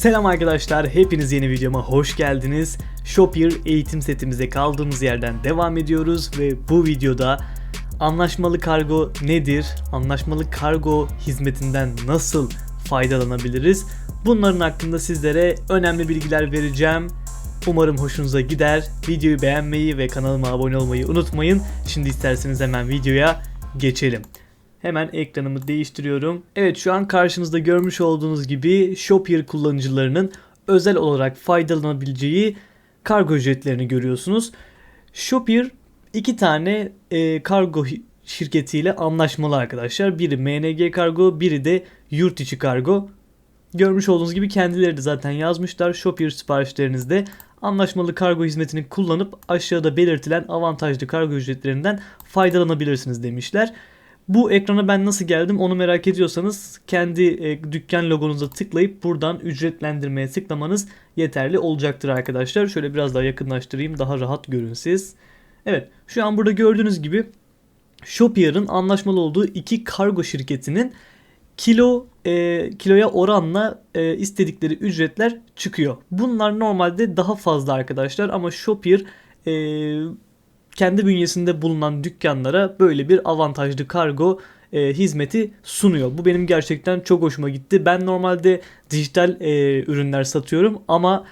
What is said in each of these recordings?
Selam arkadaşlar, hepiniz yeni videoma hoş geldiniz. Shopier eğitim setimize kaldığımız yerden devam ediyoruz ve bu videoda anlaşmalı kargo nedir? Anlaşmalı kargo hizmetinden nasıl faydalanabiliriz? Bunların hakkında sizlere önemli bilgiler vereceğim. Umarım hoşunuza gider. Videoyu beğenmeyi ve kanalıma abone olmayı unutmayın. Şimdi isterseniz hemen videoya geçelim. Hemen ekranımı değiştiriyorum. Evet şu an karşınızda görmüş olduğunuz gibi Shopier kullanıcılarının özel olarak faydalanabileceği kargo ücretlerini görüyorsunuz. Shopier iki tane e, kargo şirketiyle anlaşmalı arkadaşlar. Biri MNG Kargo, biri de yurt içi kargo. Görmüş olduğunuz gibi kendileri de zaten yazmışlar. Shopier siparişlerinizde anlaşmalı kargo hizmetini kullanıp aşağıda belirtilen avantajlı kargo ücretlerinden faydalanabilirsiniz demişler. Bu ekrana ben nasıl geldim onu merak ediyorsanız kendi e, dükkan logonuza tıklayıp buradan ücretlendirmeye tıklamanız yeterli olacaktır arkadaşlar. Şöyle biraz daha yakınlaştırayım daha rahat görün siz. Evet şu an burada gördüğünüz gibi Shopier'ın anlaşmalı olduğu iki kargo şirketinin kilo e, kiloya oranla e, istedikleri ücretler çıkıyor. Bunlar normalde daha fazla arkadaşlar ama Shopier e, kendi bünyesinde bulunan dükkanlara böyle bir avantajlı kargo e, hizmeti sunuyor. Bu benim gerçekten çok hoşuma gitti. Ben normalde dijital e, ürünler satıyorum ama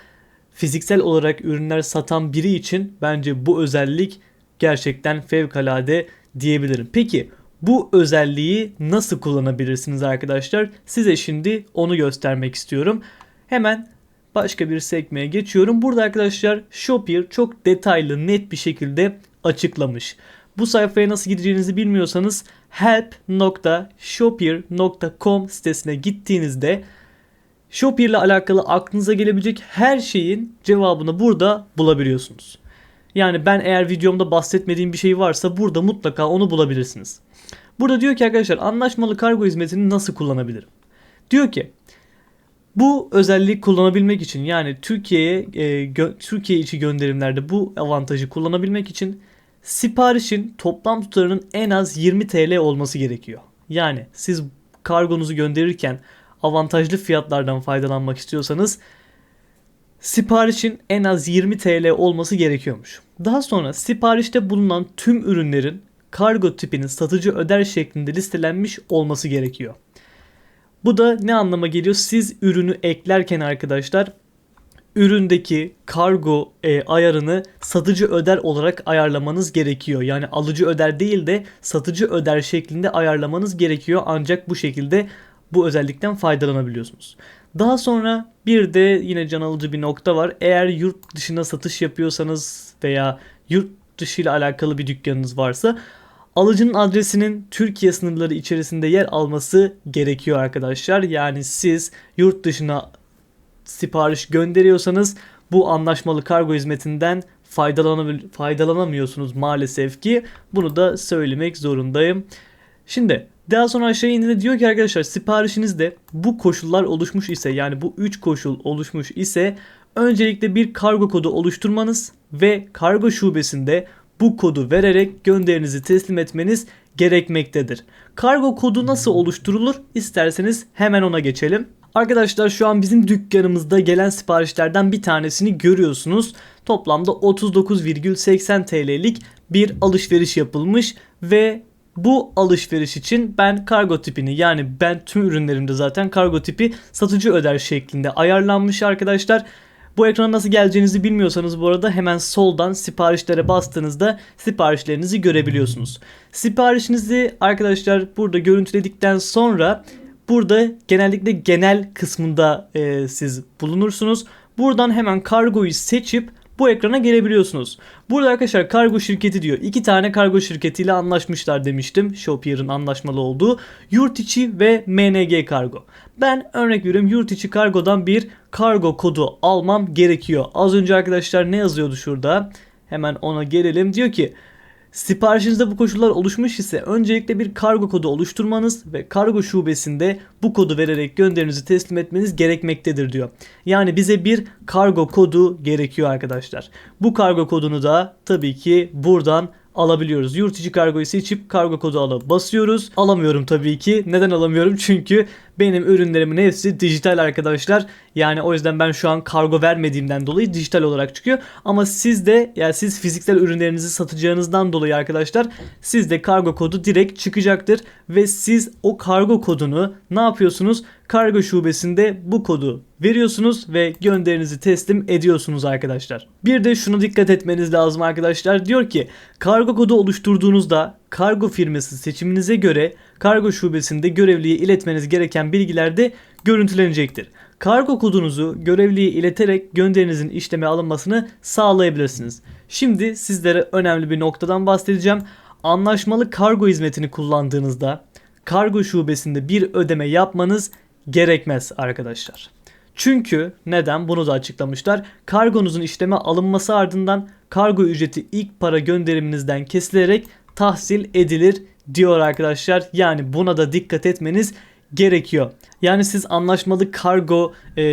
fiziksel olarak ürünler satan biri için bence bu özellik gerçekten fevkalade diyebilirim. Peki bu özelliği nasıl kullanabilirsiniz arkadaşlar? Size şimdi onu göstermek istiyorum. Hemen başka bir sekmeye geçiyorum. Burada arkadaşlar Shopier çok detaylı net bir şekilde açıklamış. Bu sayfaya nasıl gideceğinizi bilmiyorsanız help.shopier.com sitesine gittiğinizde Shopier ile alakalı aklınıza gelebilecek her şeyin cevabını burada bulabiliyorsunuz. Yani ben eğer videomda bahsetmediğim bir şey varsa burada mutlaka onu bulabilirsiniz. Burada diyor ki arkadaşlar anlaşmalı kargo hizmetini nasıl kullanabilirim? Diyor ki bu özelliği kullanabilmek için yani Türkiye'ye e, Türkiye içi gönderimlerde bu avantajı kullanabilmek için siparişin toplam tutarının en az 20 TL olması gerekiyor. Yani siz kargonuzu gönderirken avantajlı fiyatlardan faydalanmak istiyorsanız siparişin en az 20 TL olması gerekiyormuş. Daha sonra siparişte bulunan tüm ürünlerin kargo tipinin satıcı öder şeklinde listelenmiş olması gerekiyor. Bu da ne anlama geliyor? Siz ürünü eklerken arkadaşlar üründeki kargo e, ayarını satıcı öder olarak ayarlamanız gerekiyor. Yani alıcı öder değil de satıcı öder şeklinde ayarlamanız gerekiyor. Ancak bu şekilde bu özellikten faydalanabiliyorsunuz. Daha sonra bir de yine can alıcı bir nokta var. Eğer yurt dışına satış yapıyorsanız veya yurt dışı ile alakalı bir dükkanınız varsa alıcının adresinin Türkiye sınırları içerisinde yer alması gerekiyor arkadaşlar. Yani siz yurt dışına sipariş gönderiyorsanız bu anlaşmalı kargo hizmetinden faydalanabil- faydalanamıyorsunuz maalesef ki. Bunu da söylemek zorundayım. Şimdi daha sonra aşağı indiğinde diyor ki arkadaşlar siparişinizde bu koşullar oluşmuş ise yani bu 3 koşul oluşmuş ise öncelikle bir kargo kodu oluşturmanız ve kargo şubesinde bu kodu vererek gönderinizi teslim etmeniz gerekmektedir. Kargo kodu nasıl oluşturulur? İsterseniz hemen ona geçelim. Arkadaşlar şu an bizim dükkanımızda gelen siparişlerden bir tanesini görüyorsunuz. Toplamda 39,80 TL'lik bir alışveriş yapılmış ve bu alışveriş için ben kargo tipini yani ben tüm ürünlerimde zaten kargo tipi satıcı öder şeklinde ayarlanmış arkadaşlar. Bu ekrana nasıl geleceğinizi bilmiyorsanız bu arada hemen soldan siparişlere bastığınızda siparişlerinizi görebiliyorsunuz. Siparişinizi arkadaşlar burada görüntüledikten sonra burada genellikle genel kısmında e, siz bulunursunuz. Buradan hemen kargoyu seçip bu ekrana gelebiliyorsunuz. Burada arkadaşlar kargo şirketi diyor. İki tane kargo şirketiyle anlaşmışlar demiştim. Shopier'ın anlaşmalı olduğu. Yurt içi ve MNG kargo. Ben örnek veriyorum yurt içi kargodan bir kargo kodu almam gerekiyor. Az önce arkadaşlar ne yazıyordu şurada? Hemen ona gelelim. Diyor ki Siparişinizde bu koşullar oluşmuş ise öncelikle bir kargo kodu oluşturmanız ve kargo şubesinde bu kodu vererek gönderinizi teslim etmeniz gerekmektedir diyor. Yani bize bir kargo kodu gerekiyor arkadaşlar. Bu kargo kodunu da tabii ki buradan alabiliyoruz. Yurt içi kargoyu seçip kargo kodu alıp basıyoruz. Alamıyorum tabii ki. Neden alamıyorum? Çünkü Benim ürünlerimin hepsi dijital arkadaşlar. Yani o yüzden ben şu an kargo vermediğimden dolayı dijital olarak çıkıyor. Ama siz de yani siz fiziksel ürünlerinizi satacağınızdan dolayı arkadaşlar sizde kargo kodu direkt çıkacaktır. Ve siz o kargo kodunu ne yapıyorsunuz? Kargo şubesinde bu kodu veriyorsunuz ve gönderinizi teslim ediyorsunuz arkadaşlar. Bir de şunu dikkat etmeniz lazım arkadaşlar. Diyor ki kargo kodu oluşturduğunuzda kargo firması seçiminize göre kargo şubesinde görevliye iletmeniz gereken bilgiler de görüntülenecektir. Kargo kodunuzu görevliye ileterek gönderinizin işleme alınmasını sağlayabilirsiniz. Şimdi sizlere önemli bir noktadan bahsedeceğim. Anlaşmalı kargo hizmetini kullandığınızda kargo şubesinde bir ödeme yapmanız gerekmez arkadaşlar. Çünkü neden bunu da açıklamışlar. Kargonuzun işleme alınması ardından kargo ücreti ilk para gönderiminizden kesilerek tahsil edilir diyor arkadaşlar. Yani buna da dikkat etmeniz gerekiyor. Yani siz anlaşmalı kargo e,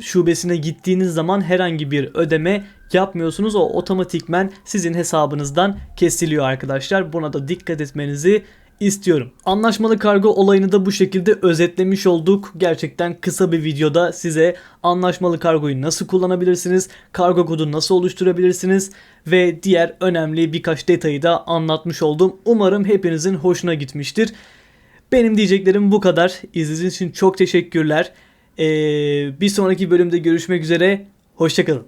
şubesine gittiğiniz zaman herhangi bir ödeme yapmıyorsunuz. O otomatikmen sizin hesabınızdan kesiliyor arkadaşlar. Buna da dikkat etmenizi istiyorum. Anlaşmalı kargo olayını da bu şekilde özetlemiş olduk. Gerçekten kısa bir videoda size anlaşmalı kargoyu nasıl kullanabilirsiniz, kargo kodu nasıl oluşturabilirsiniz ve diğer önemli birkaç detayı da anlatmış oldum. Umarım hepinizin hoşuna gitmiştir. Benim diyeceklerim bu kadar. İzlediğiniz için çok teşekkürler. Ee, bir sonraki bölümde görüşmek üzere. Hoşçakalın.